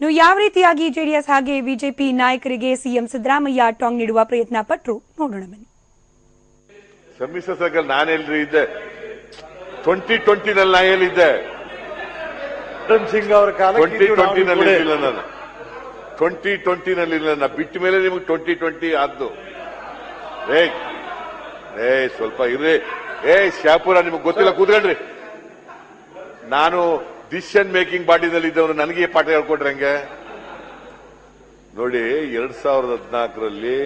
ಇನ್ನು ಯಾವ ರೀತಿಯಾಗಿ ಜೆಡಿಎಸ್ ಹಾಗೆ ಬಿಜೆಪಿ ನಾಯಕರಿಗೆ ಸಿಎಂ ಸಿದ್ದರಾಮಯ್ಯ ಟಾಂಗ್ ನೀಡುವ ಪ್ರಯತ್ನ ಪಟ್ಟರು ನೋಡೋಣ ಬನ್ನಿ. ಸಮ್ಮಿಶ್ರ ಸರ್ಕಾರ ನಾನೆಲ್ರಿ ಇದ್ದೆ. ಟ್ವೆಂಟಿ ಟ್ವೆಂಟಿನಲ್ಲಿ ನಾ ಎಲ್ಲಿದ್ದೆ ಅರುಣ್ ಸಿಂಗ್ ಅವರ ಟ್ವೆಂಟಿ ಟ್ವೆಂಟಿನಲ್ಲಿ ಇಲ್ಲ ನಾನು. ಟ್ವೆಂಟಿ ಟ್ವೆಂಟಿನಲ್ಲಿ ಇಲ್ಲ ನಾ ಬಿಟ್ಟ ಮೇಲೆ ನಿಮಗೆ ಟ್ವೆಂಟಿ ಟ್ವೆಂಟಿ ಆದ್ದು. ಏ ಏ ಸ್ವಲ್ಪ ಇರ್ರಿ. ಏ ಶಾಪುರ ನಿಮಗೆ ಗೊತ್ತಿಲ್ಲ ಕೂತ್ಕೊಂಡ್ರಿ. ನಾನು ಡಿಸಿಷನ್ ಮೇಕಿಂಗ್ ಬಾಡಿನಲ್ಲಿ ಇದ್ದವರು ನನಗೆ ಪಾಠ ಹೇಳ್ಕೊಟ್ರೆ ಹಂಗೆ? ನೋಡಿ, ಎರಡ್ ಸಾವಿರದ ಹದಿನಾಲ್ಕರಲ್ಲಿ,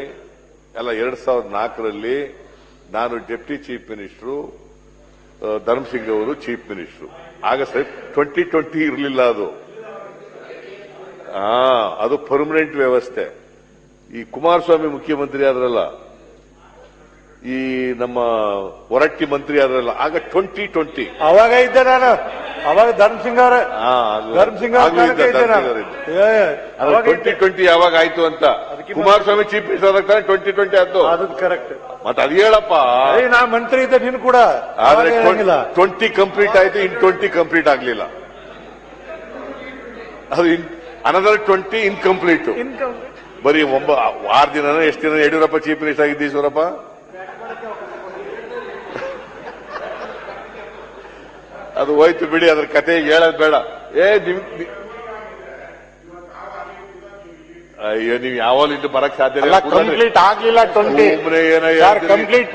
ಅಲ್ಲ, ಎರಡ್ ಸಾವಿರದ ನಾಲ್ಕರಲ್ಲಿ ನಾನು ಡೆಪ್ಟಿ ಚೀಫ್ ಮಿನಿಸ್ಟ್ರು ಧರ್ಮಸಿಂಗ್ ಅವರು ಚೀಫ್ ಮಿನಿಸ್ಟ್ರು. ಆಗ ಸರ್ ಟ್ವೆಂಟಿ ಟ್ವೆಂಟಿ ಇರಲಿಲ್ಲ ಅದು. ಹಾ ಅದು ಪರ್ಮನೆಂಟ್ ವ್ಯವಸ್ಥೆ. ಈ ಕುಮಾರಸ್ವಾಮಿ ಮುಖ್ಯಮಂತ್ರಿ ಆದ್ರಲ್ಲ, ಈ ನಮ್ಮ ಹೊರಟ್ಟಿ ಮಂತ್ರಿ ಆದ್ರಲ್ಲ, ಆಗ ಟ್ವೆಂಟಿ ಟ್ವೆಂಟಿ ಅವಾಗ ಇದ್ದೆ ನಾನು. ಅವಾಗ ಧರ್ಮ ಸಿಂಗ್ ಅವರ ಧರ್ಮ್ ಸಿಂಗ್ ಅವ್ರ ಕಾಲಕ್ಕೆ ಇದ್ದೆ ನಾನು. ಏ, ಅವಾಗ ಟ್ವೆಂಟಿ ಟ್ವೆಂಟಿ ಯಾವಾಗ ಆಯ್ತು ಅಂತ. ಕುಮಾರಸ್ವಾಮಿ ಚೀಫ್ ಮಿನಿಸ್ಟರ್ ಆದಾಗ ತಾನೆ ಟ್ವೆಂಟಿ ಟ್ವೆಂಟಿ ಆಯ್ತು ಅದು ಕರೆಕ್ಟ್ ಮತ್ತೆ ಅದ್ ಹೇಳಪ್ಪ. ಏ ನಾ ಮಂತ್ರಿ ಇದ್ದೆ ನೀನು ಕೂಡ ಆದ್ರೆ ಟ್ವೆಂಟಿ ಕಂಪ್ಲೀಟ್ ಆಯ್ತು ಇನ್ ಟ್ವೆಂಟಿ ಕಂಪ್ಲೀಟ್ ಆಗ್ಲಿಲ್ಲ. ಅದು ಅನದರ್ ಟ್ವೆಂಟಿ ಇನ್ಕಂಪ್ಲೀಟ್ ಬರೀ ಒಂಬ ಆರು ದಿನ ಎಷ್ಟು ದಿನ ಯಡಿಯೂರಪ್ಪ ಚೀಫ್ ಮಿನಿಸ್ಟರ್ ಆಗಿದ್ದ ಅದು ಹೋಯ್ತು ಬಿಡಿ ಅದ್ರ ಕತೆ ಹೇಳೋದು ಬೇಡ. ಏ ನಿಮ್ ಅಯ್ಯೋ ನೀವು ಯಾವಾಗ ಇಲ್ಲಿ ಬರಕ್ ಸಾಧ್ಯ ಇಲ್ಲ. ಕಂಪ್ಲೀಟ್ ಆಗ್ಲಿಲ್ಲ ಟ್ವೆಂಟಿ. ಸುಮ್ನೆ ಕಂಪ್ಲೀಟ್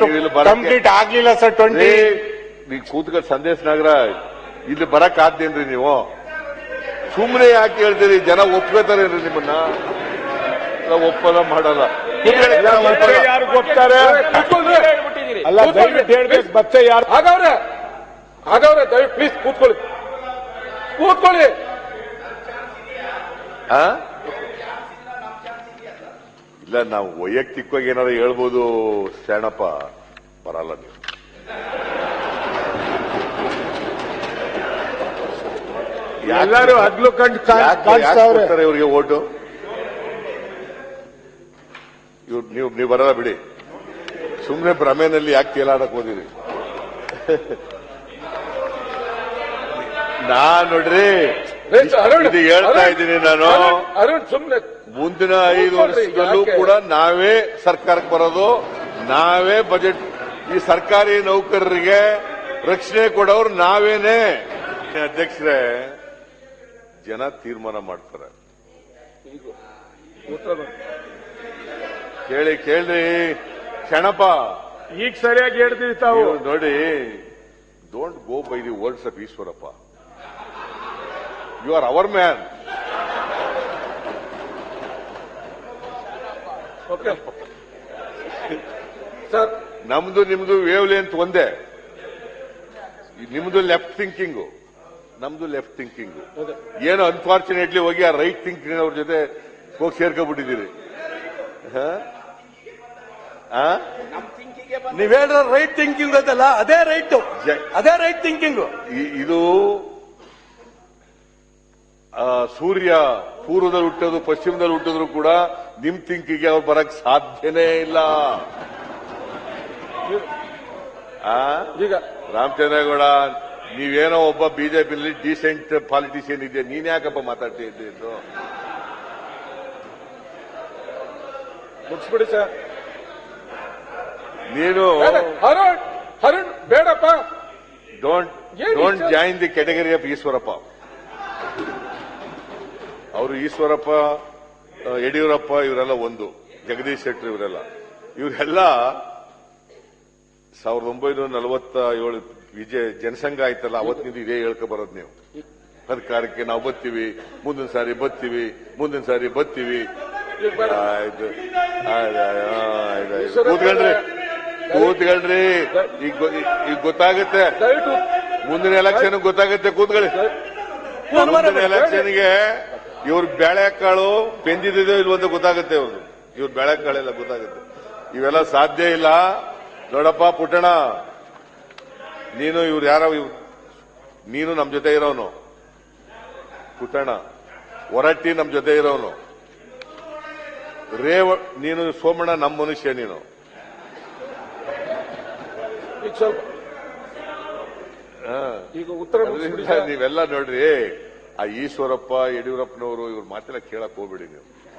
ಕಂಪ್ಲೀಟ್ ಆಗ್ಲಿಲ್ಲ ಸರ್ ಟ್ವೆಂಟಿ ನೀವು ಕೂತ್ಕೊಂಡು ಸಂದೇಶ ನಗರ ಇಲ್ಲಿ ಬರಕ್ ಆದ್ದೇನ್ರಿ ನೀವು. ಸುಮ್ಮನೆ ಯಾಕೆ ಹೇಳ್ತೀರಿ? ಜನ ಒಪ್ಕೋತಾರೆ ನಿಮ್ಮನ್ನ. ನಾವು ಒಪ್ಪಲ್ಲ ಮಾಡಲ್ಲ. ಯಾರು ಒಪ್ತಾರೆ ಅಲ್ಲ ದಯವಿಟ್ಟು ಹೇಳ್ಬೇಕು ಬಚ್ಚೆ ಯಾರು ಆಗವ್ರೆ ದಯವಿಟ್ಟು ಪ್ಲೀಸ್ ಕೂತ್ಕೊಳ್ಳಿ. ಕೂತ್ಕೊಳ್ಳಿ? ಇಲ್ಲ ನಾವು ವೈಯಕ್ತಿಕವಾಗಿ ಏನಾದ್ರು ಹೇಳ್ಬೋದು ಶರಣಪ್ಪ ಬರಲ್ಲ ನೀವು. ಎಲ್ಲರೂ ಹಗ್ಲು ಕಂಡು ಕಾಣಿಸ್ತಾರೆ ಇವ್ರಿಗೆ ಓಟು? ಇವ್ರು ನೀವು ನೀವು ಬರಲ್ಲ ಬಿಡಿ. ಸುಮ್ಮನೆ ಭ್ರಮೆನಲ್ಲಿ ಯಾಕೆ ತೇಲಾಡಕ್ ಹೋದಿರಿ? ನಾನ್ ನೋಡ್ರಿ ಇದು ಹೇಳ್ತಾ ಇದ್ದೀನಿ ನಾನು. ಅರುಣ್, ಸುಮ್ನೆ ಮುಂದಿನ ಐದು ವರ್ಷದಲ್ಲೂ ಕೂಡ ನಾವೇ ಸರ್ಕಾರಕ್ಕೆ ಬರೋದು ನಾವೇ ಬಜೆಟ್. ಈ ಸರ್ಕಾರಿ ನೌಕರರಿಗೆ ರಕ್ಷಣೆ ಕೊಡೋರು ನಾವೇನೆ. ಅಧ್ಯಕ್ಷರೇ ಜನ ತೀರ್ಮಾನ ಮಾಡ್ತಾರೆ. ಕೇಳಿ ಕೇಳ್ರಿ. ಕ್ಷಣಪ್ಪ. ಈಗ ಸರಿಯಾಗಿ ಹೇಳ್ತೀವಿ ತಾವು. ನೋಡಿ don't go by the words of Eshwarappa. You are our man okay sir ನಮ್ದು ನಿಮ್ದು ವೇವ್ ಲೆಂತ್ ಒಂದೇ ನಿಮ್ದು ಲೆಫ್ಟ್ ಥಿಂಕಿಂಗು ನಮ್ದು ಲೆಫ್ಟ್ ಥಿಂಕಿಂಗ್ ಏನು ಅನ್ಫಾರ್ಚುನೇಟ್ಲಿ ಹೋಗಿ ಆ ರೈಟ್ ಥಿಂಕಿಂಗ್ ಅವ್ರ ಜೊತೆ ಹೋಗಿ? ಆ? ನೀವ್ ಹೇಳಿರೋ ರೈಟ್ ಥಿಂಕಿಂಗ್ ಅದಲ್ಲ ಅದೇ ರೈಟ್ ಅದೇ ರೈಟ್ ಥಿಂಕಿಂಗ್ ಇದು ಸೂರ್ಯ ಪೂರ್ವದಲ್ಲಿ ಹುಟ್ಟೋದು ಪಶ್ಚಿಮದಲ್ಲಿ ಹುಟ್ಟಿದ್ರು ಕೂಡ ನಿಮ್ ತಿಂಕಿಗೆ ಅವ್ರು ಬರಕ್ ಸಾಧ್ಯನೇ ಇಲ್ಲ. ಆ? ಈಗ ರಾಮಚಂದ್ರೇಗೌಡ ನೀವೇನೋ ಒಬ್ಬ ಬಿಜೆಪಿಯಲ್ಲಿ ಡೀಸೆಂಟ್ ಪಾಲಿಟಿಷಿಯನ್ ಇದೆಯಾ ನೀನ್ ಯಾಕಪ್ಪ ಮಾತಾಡ್ತಾ ಇದ್ದು ಮುಗಿಸ್ಬಿಡಿ ಸರ್. ನೀನು ಅರುಣ್ ಅರುಣ್ ಬೇಡಪ್ಪ. Don't don't? Join the category of Eshwarappa. ಅವರು ಈಶ್ವರಪ್ಪ ಯಡಿಯೂರಪ್ಪ ಇವರೆಲ್ಲ ಒಂದು. ಜಗದೀಶ್ ಶೆಟ್ಟರ್ ಇವರೆಲ್ಲ. ಇವರೆಲ್ಲ ಸಾವಿರದ ಒಂಬೈನೂರ ನಲವತ್ತ ಏಳು ವಿಜಯ ಜನಸಂಘ ಆಯ್ತಲ್ಲ ಅವತ್ತಿನಿಂದ ಇದೇ ಹೇಳ್ಕೊ ಬರೋದು ನೀವು. ಸರ್ಕಾರಕ್ಕೆ ನಾವು ಬತ್ತೀವಿ ಮುಂದಿನ ಸಾರಿ ಬತ್ತೀವಿ ಮುಂದಿನ ಸಾರಿ ಬತ್ತೀವಿ. ಆಯ್ತು. ಕೂತ್ಕೊಂಡ್ರಿ ಕೂತ್ಕೊಳ್ರಿ ಈಗ ಈಗ ಗೊತ್ತಾಗುತ್ತೆ. ಮುಂದಿನ ಎಲೆಕ್ಷನ್ ಗೊತ್ತಾಗುತ್ತೆ ಕೂತ್ಕೊಳ್ಳಿ. ಮುಂದಿನ ಎಲೆಕ್ಷನ್ಗೆ ಇವ್ರ ಬೇಳೆಕಾಳು ಬೆಂದಿದೆಯೋ ಅಂತ ಗೊತ್ತಾಗುತ್ತೆ ಇವ್ರದ್ದು ಇವ್ರ ಬೇಳೆಕಾಳೆಲ್ಲ ಗೊತ್ತಾಗುತ್ತೆ. ಇವೆಲ್ಲ ಸಾಧ್ಯ ಇಲ್ಲ. ನೋಡಪ್ಪ ಪುಟ್ಟಣ ನೀನು ಇವ್ರು ಯಾರ ಇವ್ ನೀನು ನಮ್ ಜೊತೆ ಇರೋನು. ಪುಟ್ಟಣ ಹೊರಟ್ಟಿ ನಮ್ ಜೊತೆ ಇರೋನು. ರೇವ ನೀನು ಸೋಮಣ್ಣ ನಮ್ಮ ಮನುಷ್ಯ ನೀನು. ಈಗ ಉತ್ತರ. ನೀವೆಲ್ಲ ನೋಡ್ರಿ. ಆ ಈಶ್ವರಪ್ಪ ಯಡಿಯೂರಪ್ಪನವರು ಇವ್ರ ಮಾತೆಲ್ಲ ಕೇಳಕ್ ಹೋಗ್ಬೇಡಿ ನೀವು.